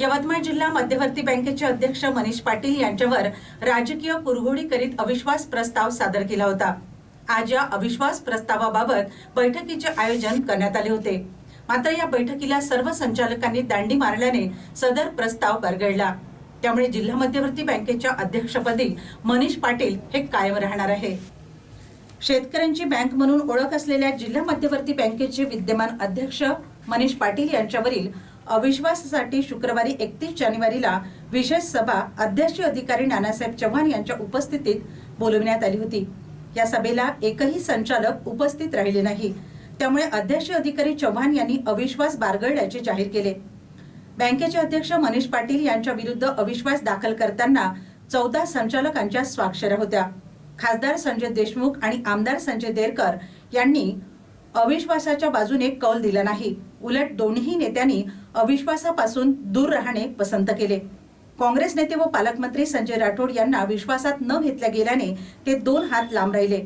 यवतमाळ जिल्हा मध्यवर्ती बँकेचे अध्यक्ष मनीष पाटील यांच्यावर राजकीय कुरघोडी करीत अविश्वास प्रस्ताव सादर केला होता. आज या अविश्वास प्रस्तावाबाबत बैठकीचे आयोजन करण्यात आले होते. मात्र या बैठकीला सर्व संचालकांनी दांडी मारल्याने सदर प्रस्ताव बरगळला. त्यामुळे जिल्हा मध्यवर्ती बँकेच्या अध्यक्षपदी मनीष पाटील हे कायम राहणार आहे. शेतकऱ्यांची बँक म्हणून ओळख असलेल्या जिल्हा मध्यवर्ती बँकेचे विद्यमान अध्यक्ष मनीष पाटील यांच्यावरील अविश्वासासाठी शुक्रवारी एकतीस जानेवारीला विशेष सभा अध्यक्ष अधिकारी नानासाहेब चव्हाण यांच्या उपस्थितीत बोलविण्यात आली होती. या सभेला एकही संचालक उपस्थित राहिले नाही. त्यामुळे अध्यक्ष अधिकारी चव्हाण यांनी अविश्वास बारगळल्याचे जाहीर केले. बँकेचे अध्यक्ष मनीष पाटील यांच्या विरुद्ध अविश्वास दाखल करताना चौदा संचालकांच्या स्वाक्षऱ्या होत्या. खासदार संजय देशमुख आणि आमदार संजय देरकर यांनी अविश्वासाच्या बाजूने कौल दिला नाही. उलट दोन्ही नेत्यांनी अविश्वासापासून दूर राहणे पसंत केले. काँग्रेस नेते व पालकमंत्री संजय राठोड यांना विश्वासात न घेतल्या गेल्याने ते दोन हात लांब राहिले.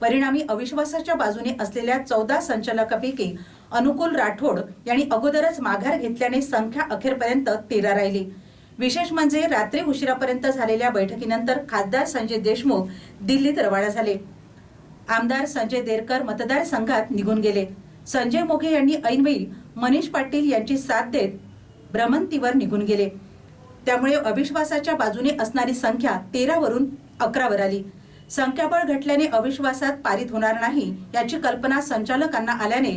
परिणामी अविश्वासाच्या बाजूने असलेल्या चौदा संचालकापैकी अनुकूल राठोड यांनी अगोदरच माघार घेतल्याने संख्या अखेरपर्यंत तेरा राहिली. विशेष म्हणजे रात्री उशिरापर्यंत झालेल्या बैठकीनंतर खासदार संजय देशमुख दिल्लीत रवाना झाले. आमदार संजय देरकर मतदारसंघात निघून गेले. संजय मोघे यांनी ऐनवेळी मनीष पाटील यांची साथ देत भ्रमंतीवर निघून गेले. त्यामुळे अविश्वासाच्या बाजूने असणारी संख्या तेरावरून अकरावर आली. संख्याबळ घटल्याने अविश्वासात पारित होणार नाही याची कल्पना संचालकांना आल्याने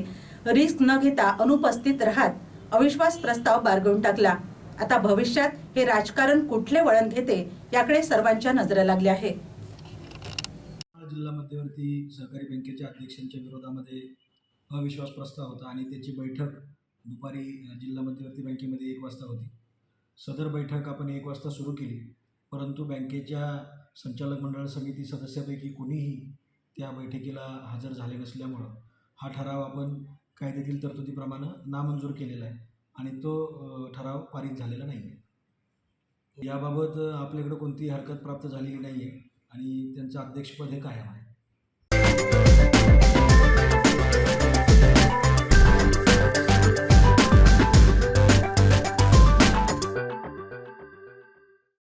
रिस्क न घेता अनुपस्थित राहत अविश्वास प्रस्ताव बारगळून टाकला. आता भविष्यात हे राजकारण कुठले वळण घेते याकडे सर्वांच्या नजर लागल्या आहे जिल्हा मध्यवर्ती सहकारी बँकेच्या अध्यक्षांच्या विरोधामध्ये अविश्वास प्रस्ताव होता आणि त्याची बैठक दुपारी जिल्हा मध्यवर्ती बँकेमध्ये एक वाजता होती. सदर बैठक आपण एक वाजता सुरू केली परंतु बँकेच्या संचालक मंडळ समिती सदस्यापैकी कोणीही त्या बैठकीला हजर झाले नसल्यामुळं हा ठराव आपण कायद्यातील तरतुदीप्रमाणे नामंजूर केलेला आहे आणि तो ठराव पारित झालेला नाही आहे याबाबत आपल्याकडं कोणतीही हरकत प्राप्त झालेली नाही आहे आणि त्यांचं अध्यक्षपद हे कायम आहे.